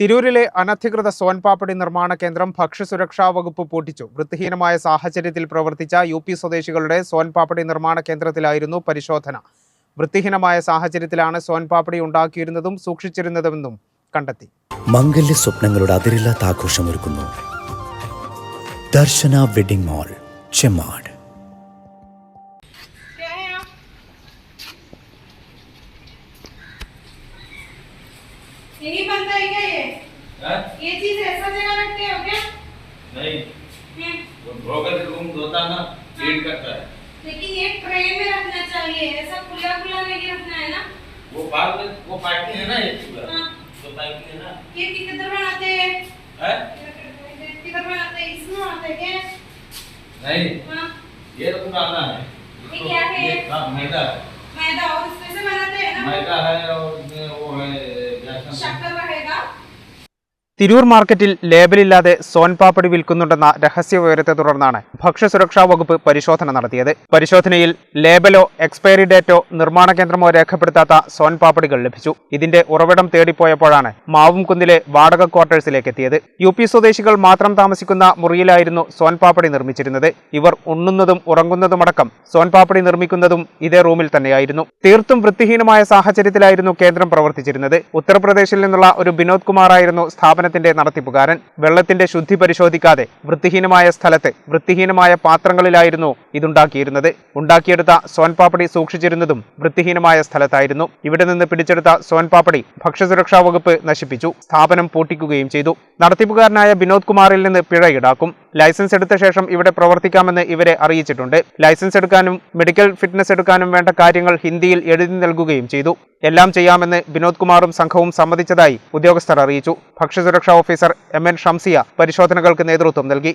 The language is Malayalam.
തിരൂരിലെ അനധികൃത സോൻപാപ്പടി നിർമ്മാണ കേന്ദ്രം ഭക്ഷ്യസുരക്ഷാ വകുപ്പ് പൂട്ടിച്ചു. വൃത്തിഹീനമായ സാഹചര്യത്തിൽ പ്രവർത്തിച്ച യു പി സ്വദേശികളുടെ സോൻപാപ്പടി നിർമ്മാണ കേന്ദ്രത്തിലായിരുന്നു പരിശോധന. വൃത്തിഹീനമായ സാഹചര്യത്തിലാണ് സോൻപാപ്പടി ഉണ്ടാക്കിയിരുന്നതും സൂക്ഷിച്ചിരുന്നതുമെന്നും കണ്ടെത്തി. മംഗല്യ സ്വപ്നങ്ങളുടെ അതിരില്ലാത്ത ആഘോഷമൊരുക്കുന്നു ദർശന വെഡിംഗ് മാൾ ചെമ്മാട്. क्या है आप है ये? हाँ? ये चीज़ ऐसा जगह रखते हो क्या? नहीं। हम्म, वो धोकर रूम धोता ना क्लीन करता है। लेकिन ये ट्रे में रखना चाहिए ऐसा खुला खुला नहीं रखना है ना? वो बाद में वो पाइपिंग है ना ये पूरा हाँ। तो पाइपिंग है ना? ये किधर बनाते हैं? है? किधर बनाते हैं? इसमें बनाते हैं क्या? नहीं। हाँ। ये तो डालना है। ये क्या है? ये हाँ, मैदा मैदा और इसमें से बनाते हैं ना? मैदा है और वो है शक्कर रहेगा തിരൂർ മാർക്കറ്റിൽ ലേബലില്ലാതെ സോൻപാപ്പടി വിൽക്കുന്നുണ്ടെന്ന രഹസ്യ വിവരത്തെ തുടർന്നാണ് ഭക്ഷ്യസുരക്ഷാ വകുപ്പ് പരിശോധന നടത്തിയത്. പരിശോധനയിൽ ലേബലോ എക്സ്പയറി ഡേറ്റോ നിർമ്മാണ കേന്ദ്രമോ രേഖപ്പെടുത്താത്ത സോൻപാപ്പടികൾ ലഭിച്ചു. ഇതിന്റെ ഉറവിടം തേടിപ്പോയപ്പോഴാണ് മാവുംകുന്നിലെ വാടക ക്വാർട്ടേഴ്സിലേക്ക് എത്തിയത് യു പി സ്വദേശികൾ മാത്രം താമസിക്കുന്ന മുറിയിലായിരുന്നു സോൻപാപ്പടി നിർമ്മിച്ചിരുന്നത്. ഇവർ ഉണ്ണുന്നതും ഉറങ്ങുന്നതുമടക്കം സോൻപാപ്പടി നിർമ്മിക്കുന്നതും ഇതേ റൂമിൽ തന്നെയായിരുന്നു. തീർത്തും വൃത്തിഹീനമായ സാഹചര്യത്തിലായിരുന്നു കേന്ദ്രം പ്രവർത്തിച്ചിരുന്നത്. ഉത്തർപ്രദേശിൽ നിന്നുള്ള ഒരു വിനോദ് കുമാറായിരുന്നു സ്ഥാപനത്തിന്റെ നടത്തിപ്പുകാരൻ. വെള്ളത്തിന്റെ ശുദ്ധി പരിശോധിക്കാതെ വൃത്തിഹീനമായ സ്ഥലത്ത് വൃത്തിഹീനമായ പാത്രങ്ങളിലായിരുന്നു ഇതുണ്ടാക്കിയിരുന്നത്. ഉണ്ടാക്കിയെടുത്ത സോൻപാപ്പടി സൂക്ഷിച്ചിരുന്നതും വൃത്തിഹീനമായ സ്ഥലത്തായിരുന്നു. ഇവിടെ നിന്ന് പിടിച്ചെടുത്ത സോൻപാപ്പടി ഭക്ഷ്യസുരക്ഷാ വകുപ്പ് നശിപ്പിച്ചു. സ്ഥാപനം പൂട്ടിക്കുകയും ചെയ്തു. നടത്തിപ്പുകാരനായ വിനോദ് കുമാറിൽ നിന്ന് പിഴ ഈടാക്കും. ലൈസൻസ് എടുത്ത ശേഷം ഇവിടെ പ്രവർത്തിക്കാമെന്ന് ഇവരെ അറിയിച്ചിട്ടുണ്ട്. ലൈസൻസ് എടുക്കാനും മെഡിക്കൽ ഫിറ്റ്നസ് എടുക്കാനും വേണ്ട കാര്യങ്ങൾ ഹിന്ദിയിൽ എഴുതി നൽകുകയും ചെയ്തു. എല്ലാം ചെയ്യാമെന്ന് വിനോദ് കുമാറും സംഘവും സമ്മതിച്ചതായി ഉദ്യോഗസ്ഥർ അറിയിച്ചു. ഭക്ഷ്യസുരക്ഷാ ഓഫീസർ എം എൻ ഷംസിയ പരിശോധനകൾക്ക് നേതൃത്വം നൽകി.